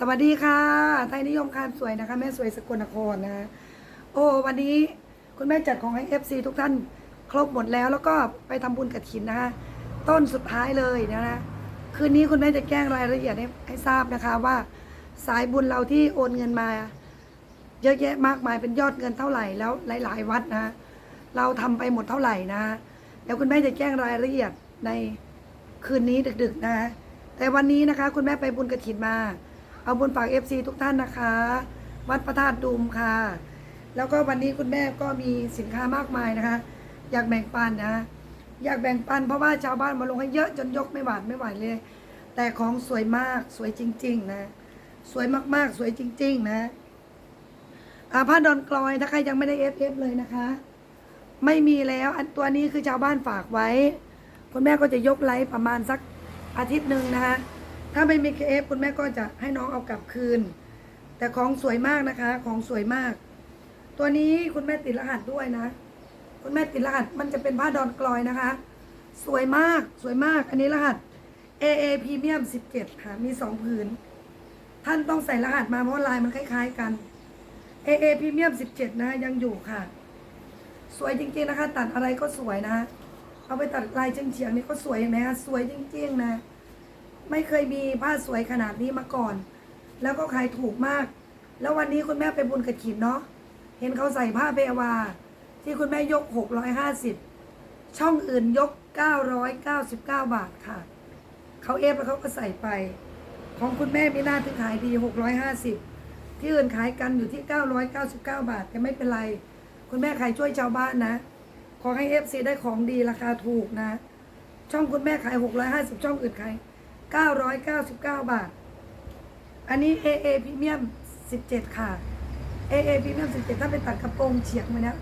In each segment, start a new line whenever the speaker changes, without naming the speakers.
สวัสดีค่ะ ไทยนิยมคานสวยนะคะ แม่สวยสกลนครนะโอ้วันนี้คุณแม่จัดของให้เอฟซีทุกท่านครบหมดแล้ว แล้วก็ไปทำบุญกระถินนะคะต้นสุดท้ายเลยนะคืนนี้คุณแม่จะแจ้งรายละเอียดให้ให้ทราบนะคะว่า สายบุญเราที่โอนเงินมา เยอะแยะมากมายเป็นยอดเงินเท่าไหร่แล้วหลาย ๆ วัดนะเราทำไปหมดเท่าไหร่นะเดี๋ยวคุณแม่จะแจ้งรายละเอียดในคืนนี้ดึก ๆ นะแต่วันนี้นะคะ คุณแม่ไปบุญกระถินมา เอาบุญฝากเอฟซีทุกท่านนะคะ วัดพระธาตุดุมค่ะ แล้วก็วันนี้คุณแม่ก็มีสินค้ามากมายนะคะ อยากแบ่งปันนะ อยากแบ่งปันเพราะว่าชาวบ้านมาลงให้เยอะจนยกไม่หวาดไม่ไหวเลย แต่ของสวยมากสวยจริง ๆ นะ สวยมากๆ สวยจริง ๆ นะอาผ้าดอนกลอยถ้าใครยังไม่ได้เอฟเอฟเลยนะคะ ไม่มีแล้วอันตัวนี้คือชาวบ้านฝากไว้ คุณแม่ก็จะยกไลฟ์ประมาณสักอาทิตย์หนึ่งนะคะ ถ้าไม่มีเอฟคุณแม่ก็จะให้น้องเอากลับคืน แต่ของสวยมากนะคะ ของสวยมาก ตัวนี้คุณแม่ติดรหัสด้วยนะ คุณแม่ติดรหัสมันจะเป็นผ้าดอนกลอยนะคะ สวยมากสวยมาก อันนี้รหัส AA Premium 17 ค่ะ มีสองผืน ท่านต้องใส่รหัสมาเพราะลายมันคล้าย ๆ กัน AA Premium 17 นะยังอยู่ค่ะ สวยจริงๆนะคะ ตัดอะไรก็สวยนะเอาไปตัดลายเฉียงๆนี่ก็สวยเห็นไหมคะสวยจริงๆนะ ไม่เคยมีผ้าสวยขนาดนี้มาก่อน แล้วก็ขายถูกมาก แล้ววันนี้คุณแม่ไปบุญกระถินเนาะเห็นเขาใส่ผ้าเบวา ที่คุณแม่ยก 650 ช่องอื่นยก 999 บาทค่ะเขาเอฟแล้วเขาก็ใส่ไป ของคุณแม่มีหน้าถึงขายดี 650 ที่อื่นขายกันอยู่ที่ 999 บาทแต่ไม่เป็นไร คุณแม่ขายช่วยชาวบ้านนะ ขอให้เอฟซีได้ของดีราคาถูกนะ ช่องคุณแม่ขาย 650 ช่องอื่นขาย 999 บาท อันนี้ AA Premium 17 ค่ะ AA Premium 17 ถ้าไปตัดกระโปรงเฉียงมาเนี่ย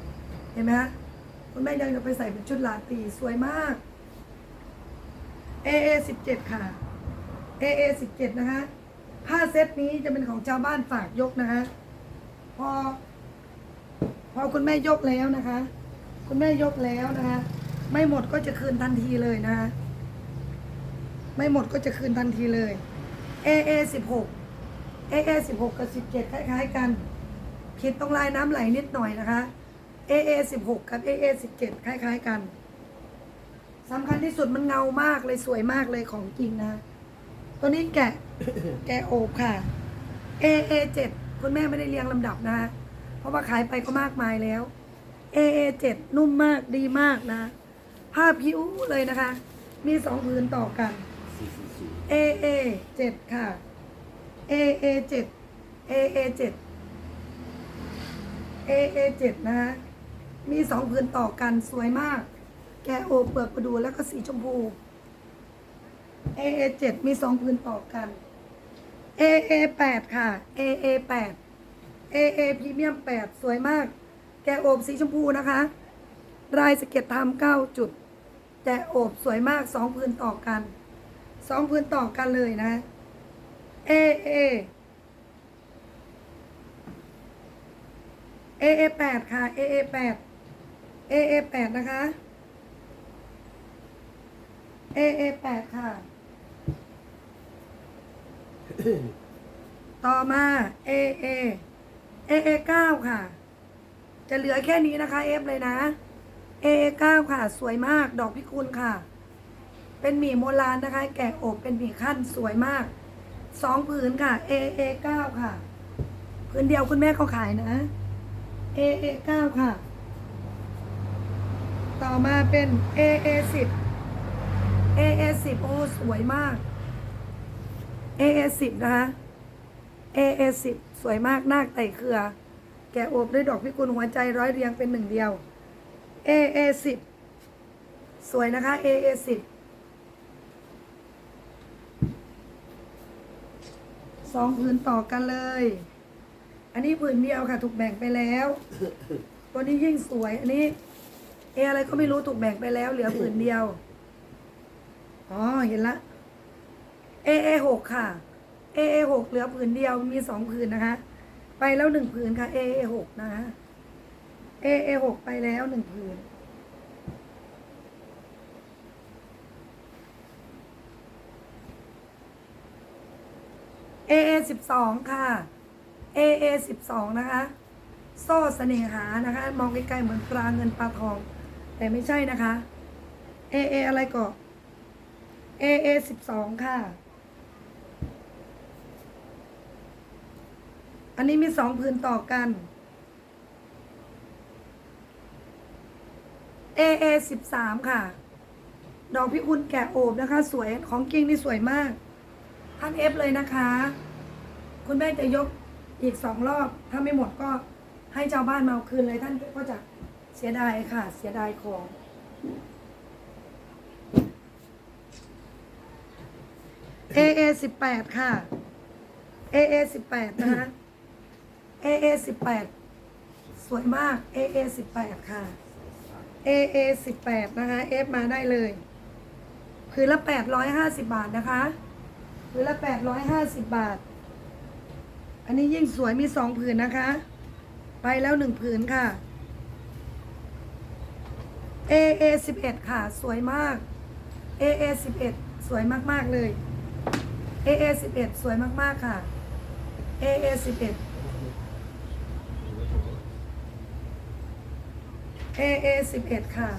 เห็นไหมฮะคุณแม่ยังจะไปใส่เป็นชุดลาตีสวยมาก AA 17 ค่ะ AA 17 นะคะ ผ้าเซตนี้จะเป็นของชาวบ้านฝากยกนะคะ พอ พอคุณแม่ยกแล้วนะคะ คุณแม่ยกแล้วนะคะ ไม่หมดก็จะคืนทันทีเลยนะคะ ไม่หมดก็จะคืนทันทีเลย AA 16 AA 16 กับ 17 คล้ายๆกันผิดตรงลายน้ำไหลนิดหน่อยนะคะ AA 16 กับ AA 17 คล้าย ๆ กันสำคัญที่สุดมันเงามากเลยสวยมากเลยของจริงนะ ตัวนี้แกะแกะโอบค่ะ AA 7คุณแม่ไม่ได้เรียงลำดับนะคะเพราะว่าขายไปก็มากมายแล้ว AA 7นุ่มมากดีมากนะ ผ้าผิวเลยนะคะ มีสองผืนต่อกัน AA 7ค่ะ AA 7 AA 7 AA 7นะคะ มีสองผืนต่อกันสวยมาก แกโอบเปลือกประดูแล้วก็สีชมพู AA 7มีสองผืนต่อกัน AA 8ค่ะ AA 8 AA พรีเมียม8สวยมาก แกโอบสีชมพูนะคะ รายสเก็ตทำ9จุดแกะโอบสวยมากสองผืนต่อกัน สองพื้นต่อกันเลยนะ A A A A แปดค่ะ A A แปด A A แปดนะคะ A A แปดค่ะ ต่อมา A A A A เอเก้าค่ะ จะเหลือแค่นี้นะคะ F เลยนะ A A เก้าค่ะ สวยมากดอกพิกุลค่ะ เป็นหมี่โบรานนะคะ แกะอบเป็นหมี่ขั้นสวยมากสองผืนค่ะ A A 9ค่ะผืนเดียวคุณแม่เขาขายนะ A A 9ค่ะ ต่อมาเป็น A A 10 A A 10โอ้สวยมาก A A 10นะคะ A A 10สวยมากนาคไต่เครือ แกะอบด้วยดอกพิกุลหัวใจร้อยเรียงเป็นหนึ่งเดียว A A 10สวยนะคะ A A 10 สองผืนต่อกันเลย อันนี้ผืนเดียวค่ะ ถูกแบ่งไปแล้ว ตัวนี้ยิ่งสวย อันนี้ เออะไรก็ไม่รู้ถูกแบ่งไปแล้ว เหลือผืนเดียว อ๋อ เห็นละ เอเอหกค่ะ เอเอหกเหลือผืนเดียว มีสองผืนนะคะ ไปแล้วหนึ่งผืนค่ะ เอเอหกนะคะ เอเอหกไปแล้วหนึ่งผืน AA สิบสองค่ะ AA สิบสองนะคะ โซ่เสน่หานะคะ มองไกลๆเหมือนปลาเงินปลาทอง แต่ไม่ใช่นะคะ AA อะไรก่อน AA สิบสองค่ะ อันนี้มีสองผืนต่อกัน AA สิบสามค่ะ ดอกพิกุลแกะโอบนะคะ สวยของจริงนี่สวยมาก ท่านเอฟเลยนะคะ คุณแม่จะยกอีกสองรอบ ถ้าไม่หมดก็ให้เจ้าบ้านมาเอาคืนเลยท่านก็จะเสียดายค่ะ เสียดายของ AA สิบแปดค่ะ AA สิบแปดนะคะ AA สิบแปดสวยมาก AA สิบแปดค่ะ AA สิบแปดนะคะ F มาได้เลย คือละแปดร้อยห้าสิบาทนะคะ คือละแปดร้อยห้าสิบบาท อันนี้ยิ่งสวยมีสองผืนนะคะ ไปแล้วหนึ่งผืนค่ะ AA สิบเอ็ดค่ะ สวยมาก AA สิบเอ็ดสวยมากๆเลย AA สิบเอ็ดสวยมากๆค่ะ AA สิบเอ็ด AA สิบเอ็ดค่ะ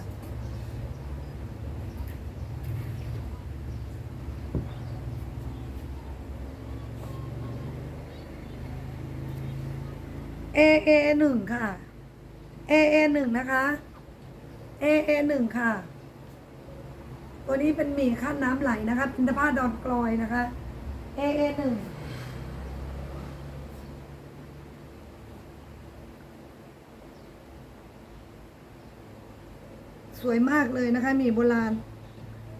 AA หนึ่งค่ะ AA หนึ่งนะคะ AA หนึ่งค่ะ ตัวนี้เป็นหมี่ขั้นน้ำไหลนะคะเป็นผ้าดอนกลอยนะคะ AA หนึ่งสวยมากเลยนะคะหมี่โบราณ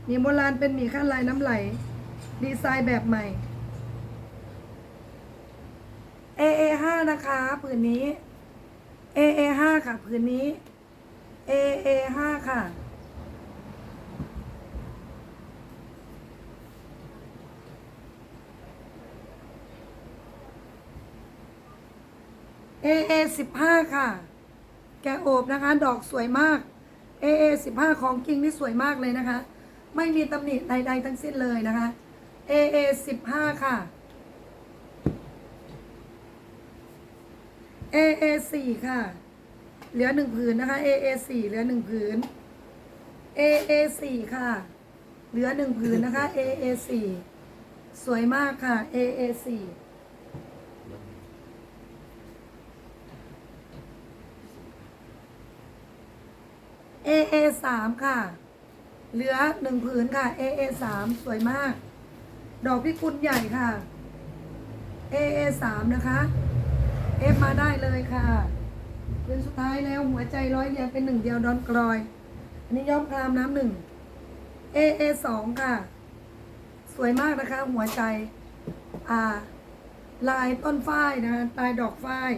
หมี่โบราณเป็นหมี่ขั้นลายน้ำไหล ดีไซน์แบบใหม่ AA ห้า นะคะผืนนี้ AA ห้าค่ะผืนนี้ AA ห้าค่ะ AA สิบห้าค่ะ แกโอบนะคะ ดอกสวยมาก AA สิบห้าของจริงนี่สวยมากเลยนะคะ ไม่มีตำหนิใดๆทั้งสิ้นเลยนะคะ AA สิบห้าค่ะ AA สี่ค่ะ เหลือหนึ่งผืนนะคะ AA สี่เหลือหนึ่งผืน AA สี่ค่ะ เหลือหนึ่งผืนนะคะ AA สี่สวยมากค่ะ AA สี่ AA สามค่ะ เหลือหนึ่งผืนค่ะ AA สามสวยมาก ดอกพิกุลใหญ่ค่ะ AA สามนะคะ F มาได้เลยค่ะผืนสุดท้ายแล้วหัวใจร้อยเดียวเป็นหนึ่งเดียวดอนกรอย อันนี้ย่อมคลามน้ำหนึ่ง AA สองค่ะ สวยมากนะคะ หัวใจ อ่า ลายต้นฝ้ายนะคะลายดอกฝ้าย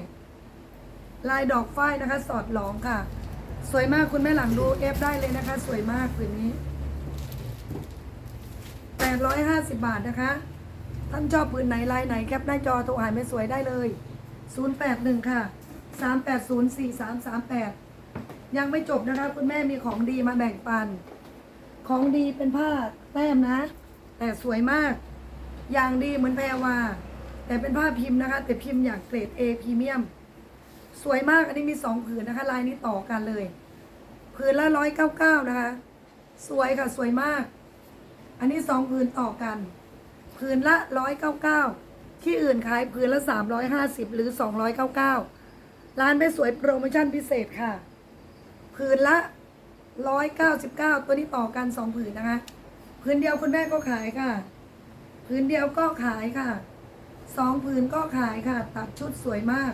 ลายดอกฝ้ายนะคะ สอดหลองค่ะ สวยมากคุณแม่หลังดูเอฟได้เลยนะคะ สวยมากผืนนี้850 บาทนะคะ ท่านชอบผืนไหนลายไหนแคปหน้าจอโทรหาแม่สวยได้เลย 081 ค่ะ 380 4338 ยังไม่จบนะคะ คุณแม่มีของดีมาแบ่งปัน ของดีเป็นผ้าแต้มนะ แต่สวยมาก อย่างดีเหมือนแพรวา แต่เป็นผ้าพิมพ์นะคะ แต่พิมพ์อย่างเกรด A พรีเมียม สวยมาก อันนี้มีสองผืนนะคะ ลายนี้ต่อกันเลย ผืนละร้อยเก้าเก้านะคะ สวยค่ะ สวยมาก อันนี้สองผืนต่อกัน ผืนละร้อยเก้าเก้า ที่อื่นขายผืนละสามร้อยห้าสิบหรือสองร้อยเก้าเก้าร้านไม่สวยโปรโมชั่นพิเศษค่ะผืนละร้อยเก้าสิบเก้าตัวนี้ต่อกันสองผืนนะคะผืนเดียวคุณแม่ก็ขายค่ะผืนเดียวก็ขายค่ะสองผืนก็ขายค่ะ ตัดชุดสวยมาก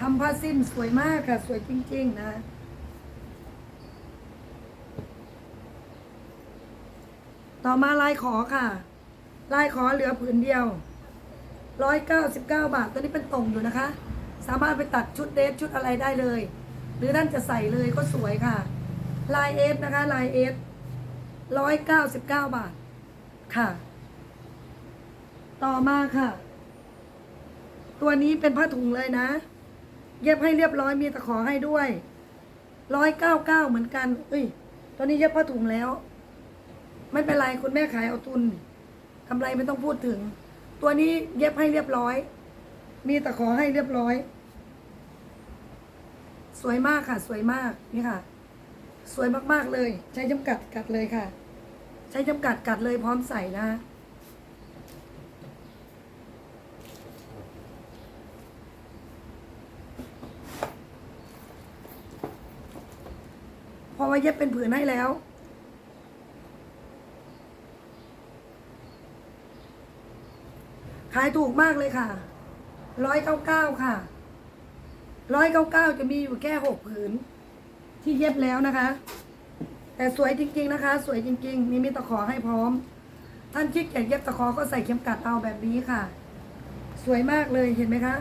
ทำผ้าสิ้นสวยมากค่ะ สวยจริง ๆ นะต่อมาลายขอค่ะ ลายขอเหลือผืนเดียว ร้อยเก้าสิบเก้าบาท ตัวนี้เป็นตรงอยู่นะคะ สามารถไปตัดชุดเดรสชุดอะไรได้เลย หรือท่านจะใส่เลยก็สวยค่ะ ลายเอสนะคะลายเอสร้อยเก้าสิบเก้าบาทค่ะ ต่อมาค่ะ ตัวนี้เป็นผ้าถุงเลยนะ เย็บให้เรียบร้อยมีตะขอให้ด้วยร้อยเก้าเก้าเหมือนกันเอ้ยตัวนี้เย็บผ้าถุงแล้ว ไม่เป็นไรคุณแม่ขายเอาทุนกำไรไม่ต้องพูดถึง ตัวนี้เย็บให้เรียบร้อย มีตะขอให้เรียบร้อย สวยมากค่ะ สวยมากนี่ค่ะ สวยมากๆเลย ใช้จำกัดกัดเลยค่ะ ใช้จำกัดกัดเลยพร้อมใส่นะเพราะว่าเย็บเป็นผืนให้แล้ว ขายถูกมากเลยค่ะ ร้อยเก้าเก้าค่ะ ร้อยเก้าเก้าจะมีอยู่แค่หกผืน ที่เย็บแล้วนะคะ แต่สวยจริง ๆนะคะ สวยจริง ๆ มีมีตะขอให้พร้อม ท่านชิกอยากเย็บตะขอก็ใส่เข็มกัดเอาแบบนี้ค่ะ สวยมากเลยเห็นไหมคะ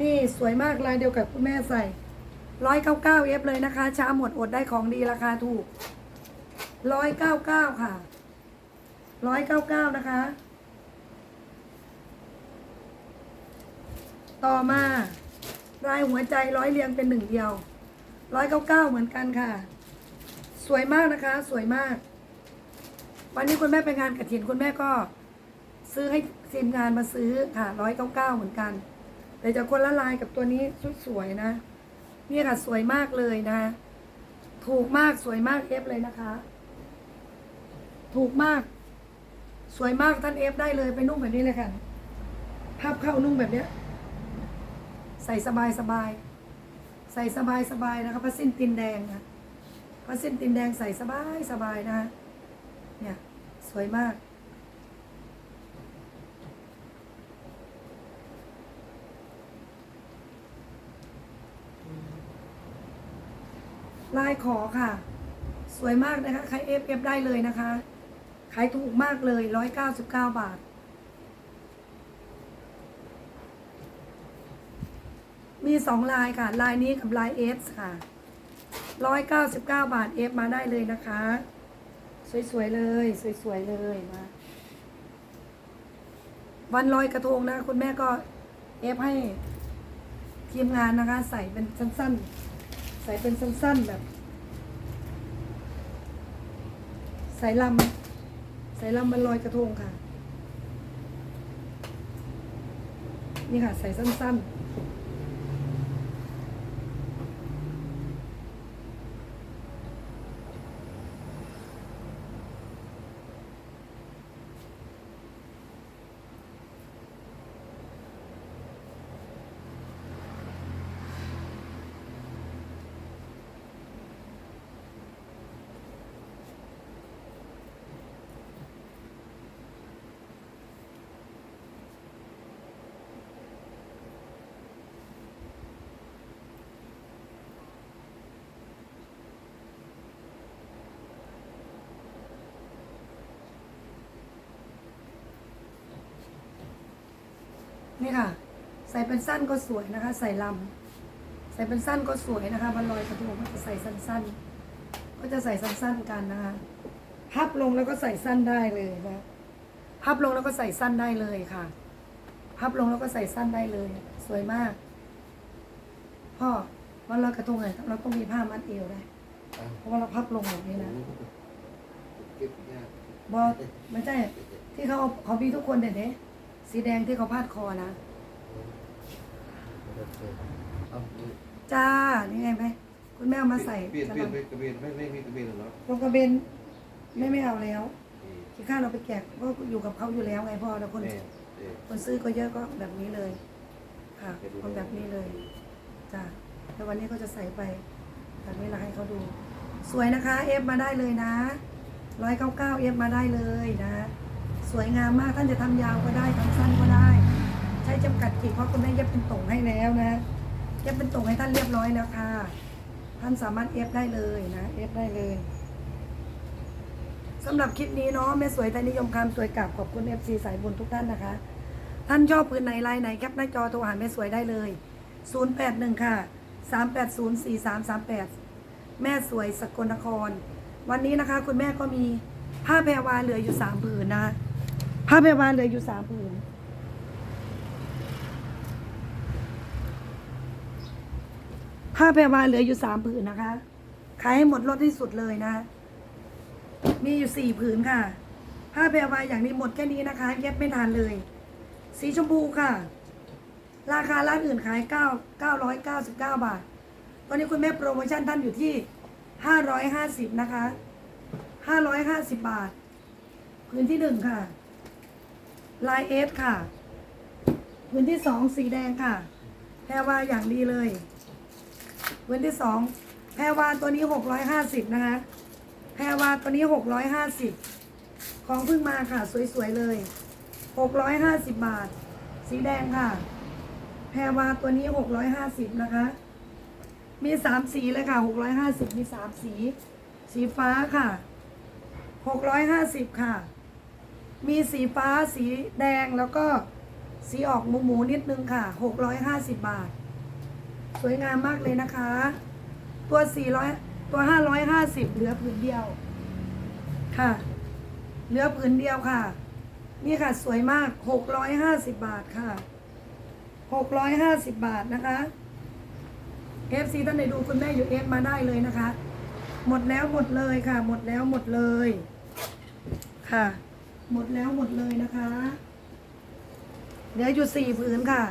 นี่สวยมากลายเดียวกับคุณแม่ใส่ร้อยเก้าเก้าเอฟเลยนะคะ ช้าหมดอดได้ของดีราคาถูกร้อยเก้าเก้าค่ะร้อยเก้าเก้านะคะ ต่อมาลายหัวใจร้อยเรียงเป็นหนึ่งเดียวร้อยเก้าเก้าเหมือนกันค่ะ สวยมากนะคะ สวยมาก วันนี้คุณแม่ไปงานกระถินคุณแม่ก็ ซื้อให้ทีมงานมาซื้อค่ะร้อยเก้าเก้าเหมือนกันแต่จะคนละลายกับตัวนี้สวยๆนะนี่ค่ะสวยมากเลยนะ ถูกมากสวยมากเอฟเลยนะคะ ถูกมาก สวยมากท่านเอฟได้เลยไปนุ่งแบบนี้เลยค่ะภาพเข้านุ่งแบบเนี้ย ใส่สบายสบาย ใส่สบายสบายนะคะผ้าสิ้นตีนแดงนะผ้าสิ้นตีนแดงใส่สบายสบายนะคะเนี่ยสวยมาก ลายขอค่ะ สวยมากนะคะ ใครเอฟเอฟได้เลยนะคะ ขายถูกมากเลยร้อยเก้าสิบเก้าบาท มีสองลายค่ะ ลายนี้กับลายเอสค่ะร้อยเก้าสิบเก้าบาทเอฟมาได้เลยนะคะ สวยๆเลย สวยๆเลยมาวันลอยกระทงนะ คุณแม่ก็เอฟให้ทีมงานนะคะ ใส่เป็นสั้นๆ ใส่เป็นสั้นๆแบบ ใส่ลำใส่ลำมันลอยกระทงค่ะ นี่ค่ะ ใส่สั้นๆ นี่ค่ะ ใส่เป็นสั้นก็สวยนะคะ ใส่ลำใส่เป็นสั้นก็สวยนะคะบันลอยกระทงก็จะใส่สั้นๆ ก็จะใส่สั้นๆกันนะคะพับลงแล้วก็ใส่สั้นได้เลยนะพับลงแล้วก็ใส่สั้นได้เลยค่ะ พับลงแล้วก็ใส่สั้นได้เลย สวยมาก พ่อวันลอยกระทงไงเราต้องมีผ้ามัดเอวได้เพราะว่าเราพับลงแบบนี้นะ
เก็บยาก
บอไม่ใช่ที่เขาเอาเขามีทุกคนเด็ดเด้ สีแดงที่เขาพาดคอนะ
เอานี่
จ้า นี่ไงไหม คุณแม่เอามาใส่
เปลี่ยน
กระ
เปลี่ยน
ลำ
ไปกระเบนไม่ไม่มีกระเบนหรอ
ลงกระเบนไม่ไม่เอาแล้วที่ข้าเราไปแจกก็อยู่กับเขาอยู่แล้วไงพ่อแล้วคน
แม่เออ
คนซื้อก็เยอะก็แบบนี้เลย ค่ะคนแบบนี้เลยจ้าแล้ววันนี้ก็จะใส่ไปแบบนี้เราให้เขาดู สวยนะคะ เอฟมาได้เลยนะร้อยเก้าเก้าเอฟมาได้เลยนะ สวยงามมากท่านจะทำยาวก็ได้ทำสั้นก็ได้ ใช้จำกัดกี่เพราะคุณแม่เย็บเป็นต่งให้แล้วนะเย็บเป็นต่งให้ท่านเรียบร้อยแล้วค่ะ ท่านสามารถเอฟได้เลยนะเอฟได้เลยสำหรับคลิปนี้เนาะแม่สวยไทยนิยมคำสวยกับขอบคุณเอฟซีสายบุญทุกท่านนะคะ ท่านชอบปืนไหนลายไหนแคปหน้าจอโทรหาแม่สวยได้เลย 081 ค่ะ 380 4338 แม่สวยสกลนคร วันนี้นะคะ คุณแม่ก็มีผ้าแพรวาเหลืออยู่สามผืนนะ ผ้าแพรวาเหลืออยู่สามผืนผ้าแพรวาเหลืออยู่สามผืนนะคะ ขายให้หมดลดที่สุดเลยนะ มีอยู่สี่ผืนค่ะ ผ้าแพรวาอย่างนี้หมดแค่นี้นะคะ เย็บไม่ทานเลย สีชมพูค่ะ ราคาร้านอื่นขาย9 999บเก้าบาท ตอนนี้คุณแม่โปรโมชั่นท่านอยู่ที่550นะคะ550บาทพื้นที่หนึ่งค่ะ ลายเอสค่ะ พื้นที่สองสีแดงค่ะ แพรวาอย่างดีเลย พื้นที่สองแพรวาตัวนี้650นะคะ แพรวาตัวนี้650ของเพิ่งมาค่ะ สวยๆเลย650บบาท สีแดงค่ะ แพรวาตัวนี้650นะคะ มีสามสีเลยค่ะ650มีสามสี สีฟ้าค่ะ650ค่ะ มีสีฟ้าสีแดงแล้วก็สีออกหมูหมูนิดนึงค่ะ 650 บาท สวยงามมากเลยนะคะ ตัว 400 ตัว 550 เหลือผืนเดียวค่ะ เหลือผืนเดียวค่ะ นี่ค่ะสวยมาก 650 บาทค่ะ 650 บาทนะคะ FC ท่านไหนดูคุณแม่อยู่เอฟมาได้เลยนะคะ หมดแล้วหมดเลยค่ะ หมดแล้วหมดเลยค่ะ หมดแล้วหมดเลยนะคะเหลืออยู่สี่ผืนค่ะ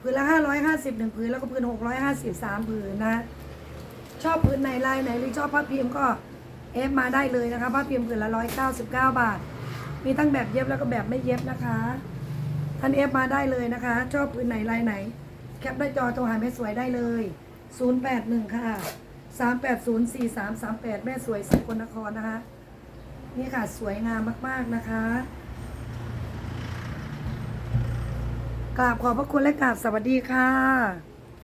ผืนละห้าร้อยห้าสิบหนึ่งผืนแล้วก็ผืนหกร้อยห้าสิบสามผืนนะชอบผืนไหนลายไหนหรือชอบผ้าพิมพ์ก็เอฟมาได้เลยนะคะผ้าพิมพ์ผืนละร้อยเก้าสิบเก้าบาท มีทั้งแบบเย็บแล้วก็แบบไม่เย็บนะคะท่านเอฟมาได้เลยนะคะ ชอบผืนไหนลายไหน แคปได้จอโทรหาแม่สวยได้เลย081ค่ะ3804338แม่สวยสกลนครนะคะ นี่ค่ะสวยงามมาก ๆ นะคะกราบขอบพระคุณและกราบสวัสดีค่ะ